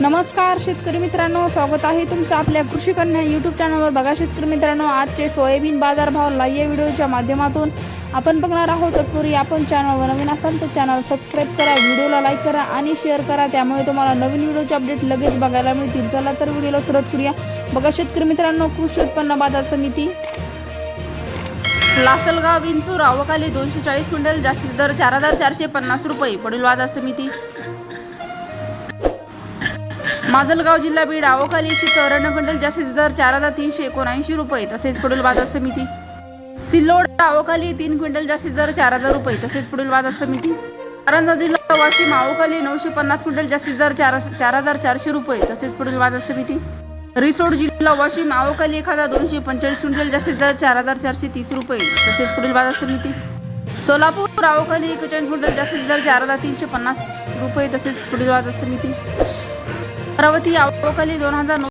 नमस्कार शेतकरी मित्रांनो. स्वागत आहे तुमचं आपल्या कृषी कन्या यूट्यूब चॅनलवर बघा शेतकरी मित्रांनो आजचे सोयाबीन बाजारभाव लाईव्ह व्हिडिओच्या माध्यमातून आपण बघणार आहोत. तत्पूर्वी आपण चॅनलवर नवीन असाल तर चॅनल सबस्क्राईब करा व्हिडिओला लाईक करा आणि शेअर करा. त्यामुळे तुम्हाला नवीन व्हिडिओचे अपडेट लगेच बघायला मिळतील. चला तर व्हिडिओला सुरुवात करूया. बघा शेतकरी मित्रांनो कृषी उत्पन्न बाजार समिती. लासलगाव विंचूर अवकाली दोनशे चाळीस क्विंटल जास्तीत दर चार हजार चारशे पन्नास रुपये पुढील बाजार समिती. माजलगाव जिल्हा बीड आवकाली एकशे चौऱ्याण्णव क्विंटल जास्तीत दर चार हजार तीनशे एकोणऐंशी रुपये तसेच पुढील बाजार समिती. सिल्लोड आवकाली तीन क्विंटल जास्तीत दर चार हजार रुपये तसेच पुढील बाजार समिती. कारंजा जिल्हा वाशिम आवकाली नऊशे पन्नास क्विंटल जास्तीत दर चार चार हजार चारशे रुपये तसेच पुढील बाजार समिती. रिसोड जिल्हा वाशिम आवकाली एक हजार दोनशे पंचेचाळीस क्विंटल जास्तीत दर चार हजार चारशे तीस रुपये तसेच पुढील बाजार समिती. सोलापूर आवकाली एकेचाळीस क्विंटल जास्तीत दर चार हजार तीनशे पन्नास रुपये तसेच पुढील बाजार समिती. अमरावती आवकाली दोन हजार नऊ